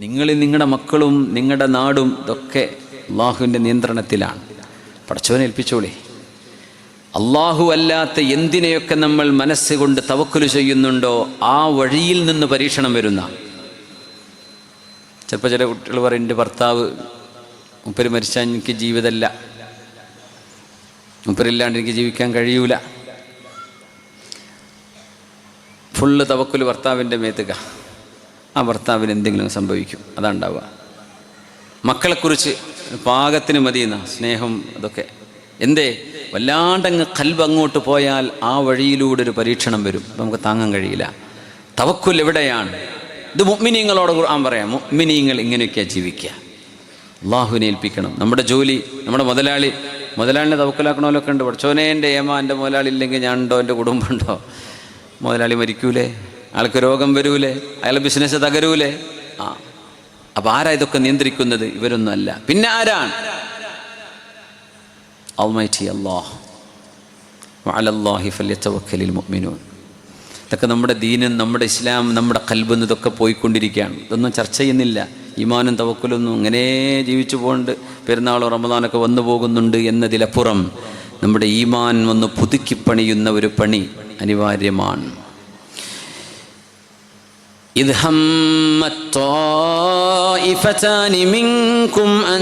നിങ്ങളിൽ നിങ്ങളുടെ മക്കളും നിങ്ങളുടെ നാടും ഇതൊക്കെ അള്ളാഹുവിന്റെ നിയന്ത്രണത്തിലാണ്. പഠിച്ചവനെ ഏൽപ്പിച്ചോളേ. അള്ളാഹു അല്ലാത്ത എന്തിനെയൊക്കെ നമ്മൾ മനസ്സുകൊണ്ട് തവക്കുലു ചെയ്യുന്നുണ്ടോ ആ വഴിയിൽ നിന്ന് പരീക്ഷണം വരുന്ന. ചിലപ്പോൾ ചില കുട്ടികൾ പറയും എന്റെ ഭർത്താവ് മുപ്പര് മരിച്ചാൽ എനിക്ക് ജീവിതമല്ല. മുപ്പരില്ലാണ്ട് എനിക്ക് ജീവിക്കാൻ കഴിയൂല. ഫുള്ള് തവക്കുൽ ഭർത്താവിന്റെ മേത്തുക. ആ ഭർത്താവിന് എന്തെങ്കിലും സംഭവിക്കും. അതാണ്ടാവുക. മക്കളെക്കുറിച്ച് പാകത്തിന് മതിയെന്ന സ്നേഹം അതൊക്കെ. എന്തേ? വല്ലാണ്ടങ്ങ് കൽബ് അങ്ങോട്ട് പോയാൽ ആ വഴിയിലൂടെ ഒരു പരീക്ഷണം വരും. നമുക്ക് താങ്ങാൻ കഴിയില്ല. തവക്കുൽ എവിടെയാണ്? ഇത് മുഗ്മിനീങ്ങളോട് ഖുർആൻ പറയാം. മുഗ്മിനീങ്ങൾ ഇങ്ങനെയൊക്കെയാണ് ജീവിക്കുക. അള്ളാഹുവിനെ ഏൽപ്പിക്കണം. നമ്മുടെ ജോലി നമ്മുടെ മുതലാളി മുതലാളിനെ തവക്കലാക്കണമല്ലൊക്കെ ഉണ്ട്. പഠിച്ചോനെ എന്റെ ഏമ എന്റെ മുതലാളി ഇല്ലെങ്കിൽ ഞാൻ ഉണ്ടോ എന്റെ കുടുംബമുണ്ടോ മുതലാളി മരിക്കൂലേ? അയാൾക്ക് രോഗം വരൂലേ? അയാളെ ബിസിനസ് തകരൂലേ? ആ. അപ്പം ആരാ ഇതൊക്കെ നിയന്ത്രിക്കുന്നത്? ഇവരൊന്നും അല്ല പിന്നെ ആരാണ്? മുഅ്മിനൂൻ. ഇതൊക്കെ നമ്മുടെ ദീനും നമ്മുടെ ഇസ്ലാം നമ്മുടെ കൽബെന്ന് ഇതൊക്കെ പോയിക്കൊണ്ടിരിക്കുകയാണ്. ഇതൊന്നും ചർച്ച ചെയ്യുന്നില്ല. ഈമാനും തവക്കലൊന്നും ഇങ്ങനെ ജീവിച്ചു പോകുന്നുണ്ട് പെരുന്നാൾ റമദാനൊക്കെ വന്നു പോകുന്നുണ്ട് എന്നതിലപ്പുറം നമ്മുടെ ഈമാൻ വന്ന് പുതുക്കിപ്പണിയുന്ന ഒരു പണി അനിവാര്യമാണ്. إذ هم الطائفتان منكم أن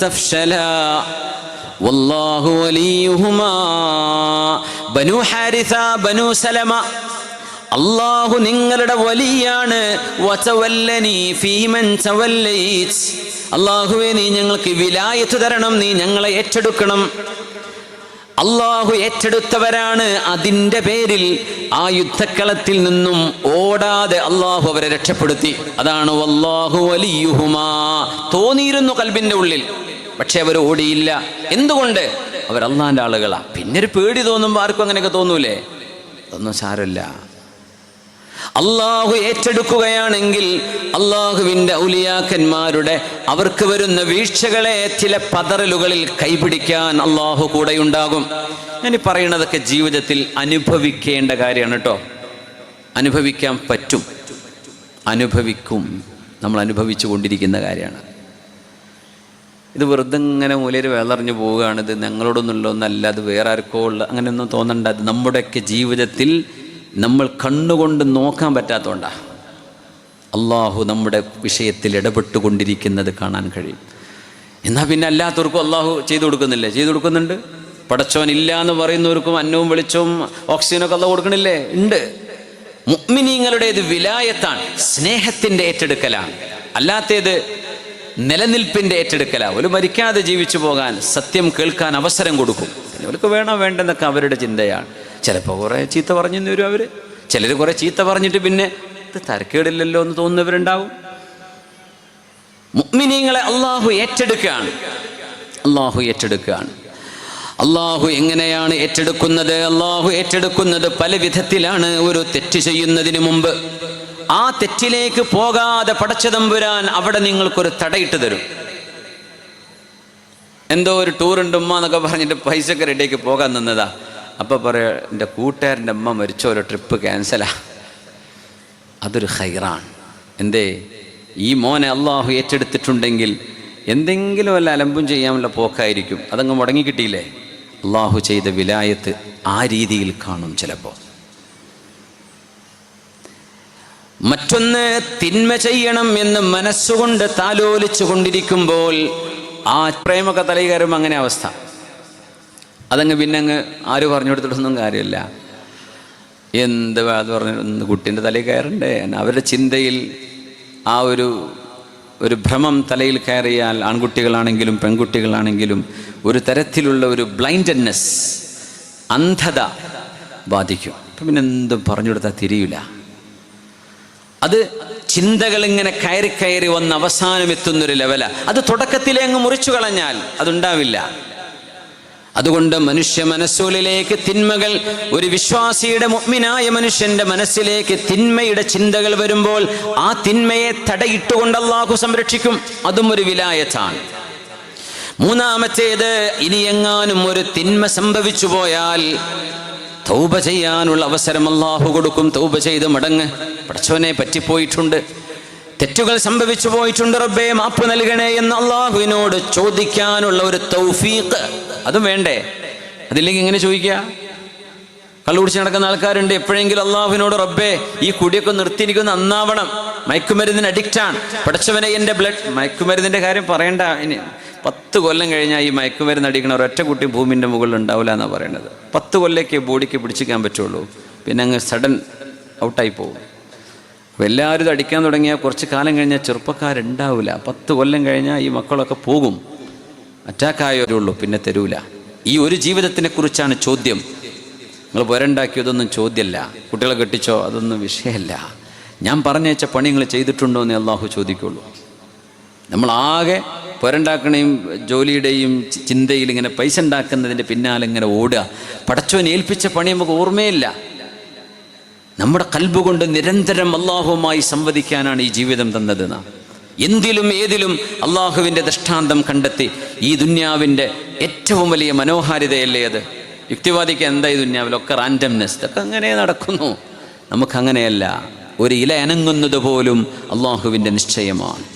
تفشلا والله وليهما ബനു ഹാരിസ ബനു സലമ അള്ളാഹു നിങ്ങളുടെ വലിയാണ് വതവല്ലനി ഫീമൻ തവല്ലൈത് അള്ളാഹുവെ നീ ഞങ്ങൾക്ക് വിലായത്ത് തരണം നീ ഞങ്ങളെ ഏറ്റെടുക്കണം അള്ളാഹു ഏറ്റെടുത്തവരാണ് അതിന്റെ പേരിൽ ആ യുദ്ധക്കളത്തിൽ നിന്നും ഓടാതെ അള്ളാഹു അവരെ രക്ഷപ്പെടുത്തി. അതാണ് വല്ലാഹു വലിയുഹുമാ. തോന്നിയിരുന്നു കൽബിന്റെ ഉള്ളിൽ. പക്ഷെ അവർ ഓടിയില്ല. എന്തുകൊണ്ട്? അവർ അള്ളാന്റെ ആളുകളാ. പിന്നെ ഒരു പേടി തോന്നുമ്പോൾ ആർക്കും അങ്ങനെയൊക്കെ തോന്നൂലേ? അതൊന്നും സാരമില്ല. അള്ളാഹു ഏറ്റെടുക്കുകയാണെങ്കിൽ അള്ളാഹുവിന്റെ ഔലിയാക്കന്മാരുടെ അവർക്ക് വരുന്ന വീഴ്ചകളെ ചില പതറലുകളിൽ കൈപിടിക്കാൻ അള്ളാഹു കൂടെയുണ്ടാകും. ഞാൻ പറയുന്നതൊക്കെ ജീവിതത്തിൽ അനുഭവിക്കേണ്ട കാര്യമാണ് കേട്ടോ അനുഭവിക്കാൻ പറ്റും. അനുഭവിക്കും. നമ്മൾ അനുഭവിച്ചു കൊണ്ടിരിക്കുന്ന കാര്യമാണ്. ഇത് വെറുതെ ഇങ്ങനെ മൂലയിൽ വേളറിഞ്ഞു പോവുകയാണ്. ഇത് ഒന്നല്ല അത് വേറെ ആർക്കോ ഉള്ള അങ്ങനെയൊന്നും തോന്നണ്ട. അത് നമ്മുടെയൊക്കെ ജീവിതത്തിൽ നമ്മൾ കണ്ണുകൊണ്ട് നോക്കാൻ പറ്റാത്തതുകൊണ്ടാണ് അള്ളാഹു നമ്മുടെ വിഷയത്തിൽ ഇടപെട്ടുകൊണ്ടിരിക്കുന്നത് കാണാൻ കഴിയും. എന്നാൽ പിന്നെ അല്ലാത്തവർക്കും അള്ളാഹു ചെയ്തു കൊടുക്കുന്നില്ലേ? ചെയ്തു കൊടുക്കുന്നുണ്ട്. പടച്ചവൻ ഇല്ല എന്ന് പറയുന്നവർക്കും അന്നവും വെളിച്ചവും ഓക്സിജനൊക്കെ അള്ളാഹ് കൊടുക്കണില്ലേ? ഉണ്ട്. മുഗ്മിനീങ്ങളുടേത് വിലായത്താണ്. സ്നേഹത്തിന്റെ ഏറ്റെടുക്കലാണ്. അല്ലാത്തേത് നിലനിൽപ്പിന്റെ ഏറ്റെടുക്കലാണ്. ഒരു മരിക്കാതെ ജീവിച്ചു പോകാൻ സത്യം കേൾക്കാൻ അവസരം കൊടുക്കും. അവർക്ക് വേണോ വേണ്ടെന്നൊക്കെ അവരുടെ ചിന്തയാണ്. ചിലപ്പോൾ കുറേ ചീത്ത പറഞ്ഞു വരും അവർ ചിലർ കുറേ ചീത്ത പറഞ്ഞിട്ട് പിന്നെ ഇത് തരക്കേടില്ലല്ലോ എന്ന് തോന്നുന്നവരുണ്ടാവും. മുഗ്മിനീങ്ങളെ അള്ളാഹു ഏറ്റെടുക്കുകയാണ്. അള്ളാഹു ഏറ്റെടുക്കുകയാണ്. അള്ളാഹു എങ്ങനെയാണ് ഏറ്റെടുക്കുന്നത്? അള്ളാഹു ഏറ്റെടുക്കുന്നത് പല വിധത്തിലാണ് ഒരു തെറ്റ് ചെയ്യുന്നതിന് മുമ്പ്. ആ തെറ്റിലേക്ക് പോകാതെ പടച്ചതമ്പുരാൻ അവിടെ നിങ്ങൾക്കൊരു തടയിട്ട് തരും. എന്തോ ഒരു ടൂറുണ്ട് ഉമ്മ എന്നൊക്കെ പറഞ്ഞിട്ട് പൈസക്ക് പോകാൻ നിന്നതാ. അപ്പോൾ പറയാ എന്റെ കൂട്ടുകാരന്റെ അമ്മ മരിച്ച ഒരു ട്രിപ്പ് ക്യാൻസലാ അതൊരു ഹൈറാണ് എന്തേ? ഈ മോനെ അള്ളാഹു ഏറ്റെടുത്തിട്ടുണ്ടെങ്കിൽ എന്തെങ്കിലും വല്ല അലമ്പും ചെയ്യാനുള്ള പോക്കായിരിക്കും. അതങ്ങ് മുടങ്ങി കിട്ടിയില്ലേ? അള്ളാഹു ചെയ്ത വിലായത്ത് ആ രീതിയിൽ കാണും ചിലപ്പോൾ മറ്റൊന്ന് തിന്മ ചെയ്യണം എന്ന് മനസ്സുകൊണ്ട് താലോലിച്ചു കൊണ്ടിരിക്കുമ്പോൾ ആ പ്രേമക തലയിൽ അങ്ങനെ അവസ്ഥ. അതങ്ങ് പിന്നെ അങ്ങ് ആര് പറഞ്ഞു കൊടുത്തിട്ടൊന്നും കാര്യമില്ല. എന്ത് അത് പറഞ്ഞു കുട്ടീന്റെ തലയിൽ കയറണ്ടേ? അവരുടെ ചിന്തയിൽ ആ ഒരു ഒരു ഭ്രമം തലയിൽ കയറിയാൽ ആൺകുട്ടികളാണെങ്കിലും പെൺകുട്ടികളാണെങ്കിലും ഒരു തരത്തിലുള്ള ഒരു ബ്ലൈൻഡ്നെസ് അന്ധത ബാധിക്കും. അപ്പം പിന്നെ എന്തും പറഞ്ഞു കൊടുത്താൽ തിരിയില്ല അത് ചിന്തകൾ ഇങ്ങനെ കയറി കയറി വന്ന് അവസാനം എത്തുന്നൊരു ലെവലാണ് അത് തുടക്കത്തിലെ അങ്ങ് മുറിച്ചു കളഞ്ഞാൽ അതുണ്ടാവില്ല. അതുകൊണ്ട് മനുഷ്യ മനസ്സുകളിലേക്ക് തിന്മകൾ ഒരു വിശ്വാസിയുടെ മുഗ്മിനായ മനുഷ്യന്റെ മനസ്സിലേക്ക് തിന്മയുടെ ചിന്തകൾ വരുമ്പോൾ ആ തിന്മയെ തടയിട്ടുകൊണ്ട് അള്ളാഹു സംരക്ഷിക്കും. അതും ഒരു വിലായത്താണ്. മൂന്നാമത്തേത് ഇനി എങ്ങാനും ഒരു തിന്മ സംഭവിച്ചു പോയാൽ തൗബ ചെയ്യാനുള്ള അവസരം അള്ളാഹു കൊടുക്കും. തൗബ ചെയ്ത് മടങ്ങ്. പടച്ചവനെ പറ്റിപ്പോയിട്ടുണ്ട്. തെറ്റുകൾ സംഭവിച്ചു പോയിട്ടുണ്ട് റബ്ബേ മാപ്പ് നൽകണേ എന്ന് അള്ളാഹുവിനോട് ചോദിക്കാനുള്ള ഒരു തൗഫീഖ്. അതും വേണ്ടേ? അതില്ലെങ്കിൽ എങ്ങനെ ചോദിക്കുക? കള്ളുപിടിച്ച് നടക്കുന്ന ആൾക്കാരുണ്ട്. എപ്പോഴെങ്കിലും അള്ളാഹുവിനോട് റബ്ബേ ഈ കുടിയൊക്കെ നിർത്തിയിരിക്കുന്ന നന്നാവണം. മയക്കുമരുന്നിന് ആണ്. പഠിച്ചവനെ എന്റെ ബ്ലഡ് മയക്കുമരുന്നിന്റെ കാര്യം പറയണ്ട. ഇനി പത്ത് കൊല്ലം കഴിഞ്ഞാൽ ഈ മയക്കുമരുന്ന് അടിക്കണ ഒരൊറ്റ കുട്ടി ഭൂമിന്റെ മുകളിൽ ഉണ്ടാവില്ല എന്നാണ് പറയുന്നത് പത്ത് കൊല്ലേക്ക് ബോഡിക്ക് പിടിച്ചിക്കാൻ പറ്റുള്ളൂ. പിന്നെ അങ്ങ് സഡൻ ഔട്ടായി പോകും. എല്ലാവരും അടിക്കാൻ തുടങ്ങിയാൽ കുറച്ച് കാലം കഴിഞ്ഞാൽ ചെറുപ്പക്കാരുണ്ടാവില്ല. പത്ത് കൊല്ലം കഴിഞ്ഞാൽ ഈ മക്കളൊക്കെ പോകും. അറ്റാക്കായവരുള്ളൂ പിന്നെ തരൂല. ഈ ഒരു ജീവിതത്തിനെ കുറിച്ചാണ് ചോദ്യം. നിങ്ങൾ പുരണ്ടാക്കിയതൊന്നും ചോദ്യമല്ല. കുട്ടികളെ കെട്ടിച്ചോ അതൊന്നും വിഷയമല്ല. ഞാൻ പറഞ്ഞയച്ച പണി നിങ്ങൾ ചെയ്തിട്ടുണ്ടോ എന്ന് അള്ളാഹു ചോദിക്കുള്ളൂ. നമ്മളാകെ പുരണ്ടാക്കണയും ജോലിയുടെയും ചിന്തയിൽ ഇങ്ങനെ പൈസ ഉണ്ടാക്കുന്നതിന്റെ പിന്നാലെ ഇങ്ങനെ ഓടുക. പടച്ചോൻ ഏൽപ്പിച്ച പണി നമുക്ക് ഓർമ്മയില്ല. നമ്മുടെ കൽബ് കൊണ്ട് നിരന്തരം അള്ളാഹുവുമായി സംവദിക്കാനാണ് ഈ ജീവിതം തന്നത് നാം. എന്തിലും ഏതിലും അള്ളാഹുവിന്റെ ദൃഷ്ടാന്തം കണ്ടെത്തി ഈ ദുന്യാവിന്റെ ഏറ്റവും വലിയ മനോഹാരിതയല്ലേ അത്? യുക്തിവാദിക്ക് എന്താ ഈ ദുന്യാവിലൊക്കെ റാൻഡംനെസ് ഇതൊക്കെ അങ്ങനെ നടക്കുന്നു. നമുക്കങ്ങനെയല്ല. ഒരു ഇല അനങ്ങുന്നത് പോലും അള്ളാഹുവിന്റെ നിശ്ചയമാണ്.